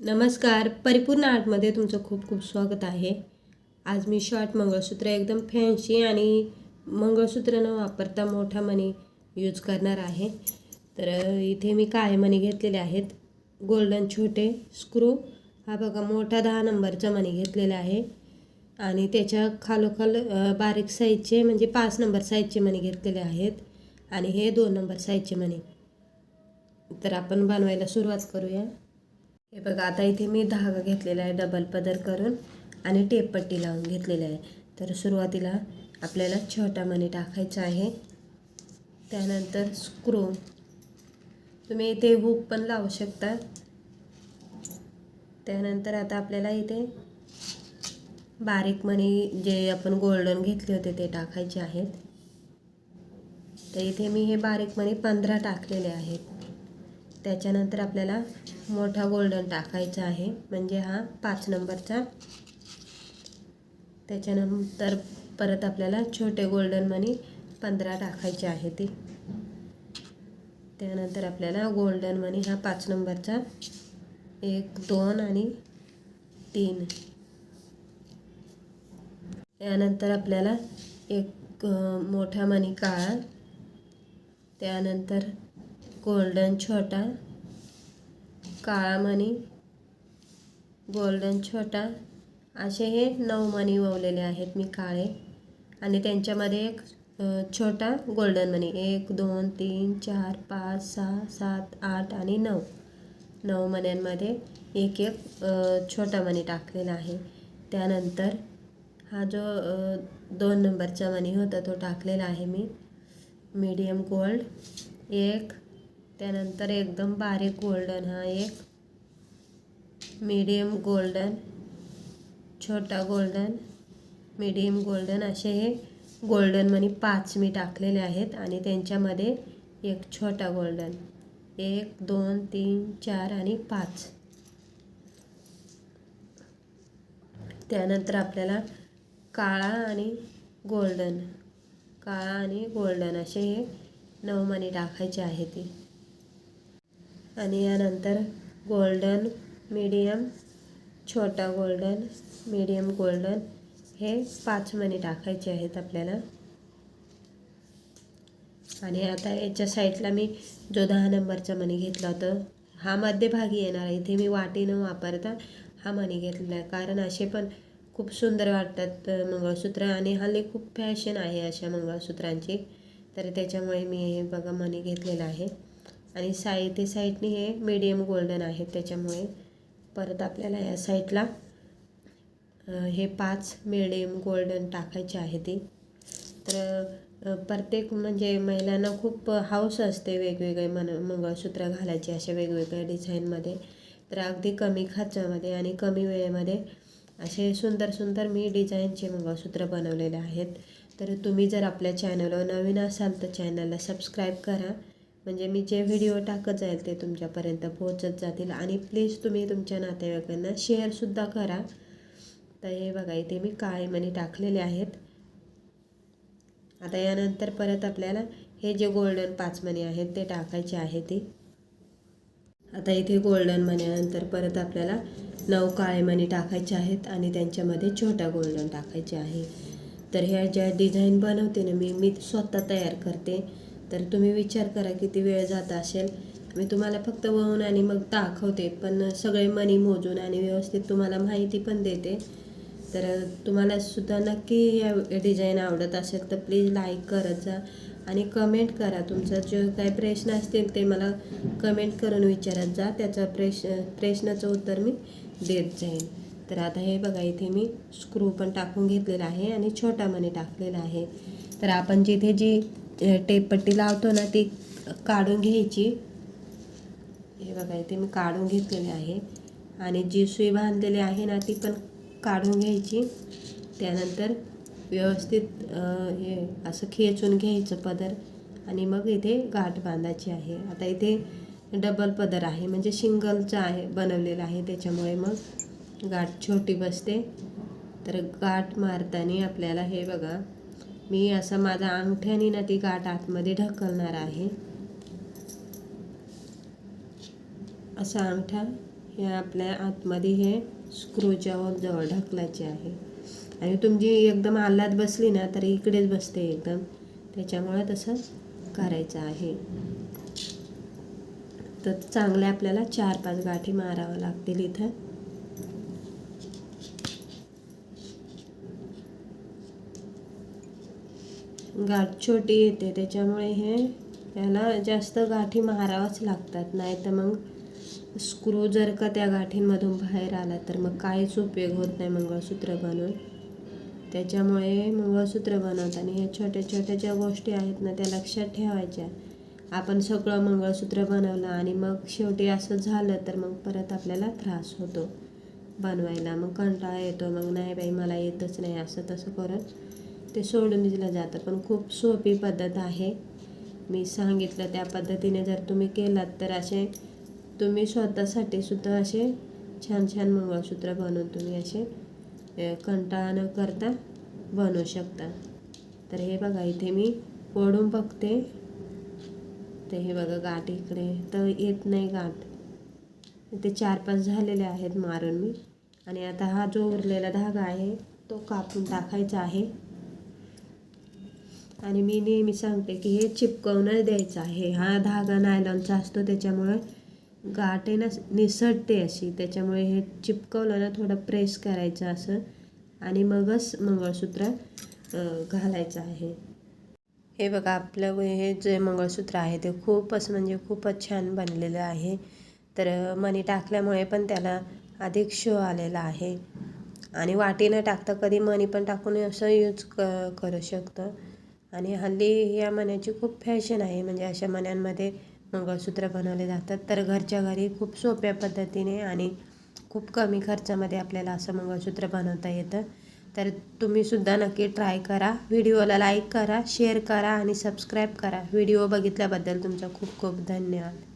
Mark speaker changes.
Speaker 1: नमस्कार. परिपूर्ण आर्टमध्ये तुमचं खूप खूप स्वागत आहे. आज मी शॉर्ट मंगळसूत्र एकदम फॅन्सी आणि मंगळसूत्र न वापरता मोठा मणी यूज करणार आहे. तर इथे मी काळे मणी घेतलेले आहेत. गोल्डन छोटे स्क्रू हा बघा मोठा दहा नंबरचा मणी घेतलेला आहे. आणि त्याच्या खालोखाल बारीक साईजचे म्हणजे पाच नंबर साईजचे मणी घेतलेले आहेत. आणि हे दोन नंबर साईजचे मणी तर आपण बनवायला सुरुवात करूया. हे बघा आता इथे मी धागा घेतलेला आहे डबल पदर करून आणि टेपपट्टी लावून घेतलेली आहे. तर सुरुवातीला आपल्याला छोटा मणी टाकायचा आहे. त्यानंतर स्क्रू तुम्ही इथे हुक पण लावू शकता. त्यानंतर आता आपल्याला इथे बारीक मणी जे आपण गोल्डन घेतले होते ते टाकायचे आहेत. तर इथे मी हे बारीक मणी पंधरा टाकलेले आहेत. त्याच्यानंतर आपल्याला मोठा गोल्डन टाकायचा आहे. म्हणजे हा पाच नंबरचा. त्याच्यानंतर परत आपल्याला छोटे गोल्डन मनी पंधरा टाकायचे आहे ते. त्यानंतर आपल्याला गोल्डन मनी हा पाच नंबरचा. एक दोन आणि तीन. त्यानंतर आपल्याला एक मोठा मनी काळा त्यानंतर गोल्डन छोटा काळा मणी गोल्डन छोटा असे हे नऊ मणी ववलेले आहेत मी काळे. आणि त्यांच्यामध्ये एक छोटा गोल्डन मणी. एक दोन तीन चार पाच सहा सात आठ आणि नऊ. नऊ मण्यांमध्ये एक एक छोटा मणी टाकलेला आहे. त्यानंतर हा जो दोन नंबरचा मणी होता तो टाकलेला आहे मी. Medium gold. एक त्यानंतर एकदम बारीक गोल्डन हा एक. मीडियम गोल्डन छोटा गोल्डन मीडियम गोल्डन असे हे गोल्डन मनी पाच मी टाकलेले आहेत आणि त्यांच्यामध्ये एक छोटा गोल्डन. एक दोन तीन चार आणि पाच. त्यानंतर आपल्याला काळा आणि गोल्डन काळा आणि गोल्डन असे हे नऊ टाकायचे आहे ती. आणि यानंतर गोल्डन मीडियम छोटा गोल्डन मीडियम गोल्डन हे पाच मणी टाकायचे आहेत आपल्याला. आणि आता याच्या साईडला मी जो दहा नंबरचा मणी घेतला होता हा मध्यभागी येणार आहे. इथे मी वाटी न वापरता हा मणी घेतलेला आहे. कारण असे पण खूप सुंदर वाटतात मंगळसूत्र आणि हल्ली खूप फॅशन आहे अशा मंगळसूत्रांची. तर त्याच्यामुळे मी हे बघा मणी घेतलेला आहे. आणि साई ते साईडने हे मीडियम गोल्डन आहेत त्याच्यामुळे परत आपल्याला या साईडला हे पाच मिडियम गोल्डन टाकायचे आहे ती. तर प्रत्येक म्हणजे महिलांना खूप हाऊस असते वेगवेगळे मन मंगळसूत्र घालायचे अशा वेगवेगळ्या डिझाईनमध्ये तर अगदी कमी खर्चामध्ये आणि कमी वेळेमध्ये असे सुंदर सुंदर मी डिझाईनचे मंगळसूत्र बनवलेले आहेत. तर तुम्ही जर आपल्या चॅनलवर नवीन असाल तर चॅनलला सबस्क्राईब करा. म्हणजे मी जे व्हिडिओ टाकत जाईल ते तुमच्यापर्यंत पोहोचत जातील आणि प्लीज तुम्ही तुमच्या नातेवाईकांना शेअरसुद्धा करा. तर हे बघा इथे मी काळे मणी टाकलेले आहेत. आता यानंतर परत आपल्याला हे जे गोल्डन पाच मणी आहेत ते टाकायचे आहे ती. आता इथे गोल्डन मण्यानंतर परत आपल्याला नऊ काळे मणी टाकायचे आहेत आणि त्यांच्यामध्ये छोटा गोल्डन टाकायचे आहे. तर ह्या ज्या डिझाईन बनवते ना मी मी स्वतः तयार करते. तर तुम्ही विचार करा किती वेळ जात असेल. मी तुम्हाला फक्त वळून आणि मग दाखवते पण सगळे मनी मोजून आणि व्यवस्थित तुम्हाला माहिती पण देते. तर तुम्हाला सुद्धा नक्की या डिझाईन आवडत असेल तर प्लीज लाईक करत जा आणि कमेंट करा. तुमचा जे काही प्रश्न असतील ते मला कमेंट करून विचारत जा. त्याचं प्रश्न प्रश्नाचं उत्तर मी देत जाईन. तर आता हे बघा इथे मी स्क्रू पण टाकून घेतलेला आहे आणि छोटा मनी टाकलेला आहे. तर आपण जिथे जी टेपपट्टी लावतो ना ती काढून घ्यायची. हे बघा इथे मी काढून घेतलेली आहे. आणि जी सुई बांधलेली आहे ना ती पण काढून घ्यायची. त्यानंतर व्यवस्थित हे असं खेचून घ्यायचं पदर. आणि मग इथे गाठ बांधायची आहे. आता इथे डबल पदर आहे म्हणजे सिंगलचं आहे बनवलेलं आहे. त्याच्यामुळे मग गाठ छोटी बसते. तर गाठ मारताना आपल्याला हे बघा मी असं माझा अंगठ्याने ना ती गाठ आतमध्ये ढकलणार आहे. असा अंगठा हे आपल्या आतमध्ये हे स्क्रूच्या जवळ ढकलायचे आहे. आणि तुमची एकदम आल्लाद बसली ना तर इकडेच बसते एकदम. त्याच्यामुळे तसं करायचं आहे. तर चांगले आपल्याला चार पाच गाठी मारावं लागतील इथं. गाठ छोटी येते त्याच्यामुळे हे त्याला जास्त गाठी मारावंच लागतात. नाही तर मग स्क्रू जर का त्या गाठींमधून बाहेर आला तर मग काहीच उपयोग होत नाही मंगळसूत्र बनवून. त्याच्यामुळे मंगळसूत्र बनवताना ह्या छोट्या छोट्या ज्या गोष्टी आहेत ना त्या लक्षात ठेवायच्या. आपण सगळं मंगळसूत्र बनवलं आणि मग शेवटी असं झालं तर मग परत आपल्याला त्रास होतो बनवायला. मग कंटाळा येतो मग नाही बाई मला येतच नाही असं तसं करत ते सोडून दिलं जातं. पण खूप सोपी पद्धत आहे. मी सांगितलं त्या पद्धतीने जर तुम्ही केलात तर असे तुम्ही स्वतःसाठी सुद्धा असे छान छान मंगळसूत्र बनवून तुम्ही असे कंटाळा न करता बनवू शकता. तर हे बघा इथे मी ओढून बघते. तर हे बघा गाठ इकडे. तर येत नाही गाठ. ते चार पाच झालेले आहेत मारून मी. आणि आता हा जो उरलेला धागा आहे तो कापून टाकायचा आहे. आणि मी नेहमी सांगते की हे चिपकवूनच द्यायचं आहे. हा धागा नायलॉनचा असतो त्याच्यामुळे गाठ आहे ना निसटते अशी. त्याच्यामुळे हे चिपकवलं ना थोडं प्रेस करायचं असं. आणि मगच मंगळसूत्र घालायचं आहे. हे बघा आपलं हे जे मंगळसूत्र आहे ते खूपच म्हणजे खूपच छान बनलेलं आहे. तर मणी टाकल्यामुळे पण त्याला अधिक शो आलेला आहे. आणि वाटी न टाकता कधी मणी पण टाकून असं यूज क करू शकतं. आणि हल्ली या मण्याची खूप फॅशन आहे. म्हणजे अशा मण्यांमध्ये मंगळसूत्र बनवले जातात. तर घरच्या घरी खूप सोप्या पद्धतीने आणि खूप कमी खर्चामध्ये आपल्याला असं मंगळसूत्र बनवता येतं. तर तुम्हीसुद्धा नक्की ट्राय करा. व्हिडिओला लाईक करा शेअर करा आणि सबस्क्राईब करा. व्हिडिओ बघितल्याबद्दल तुमचा खूप खूप धन्यवाद.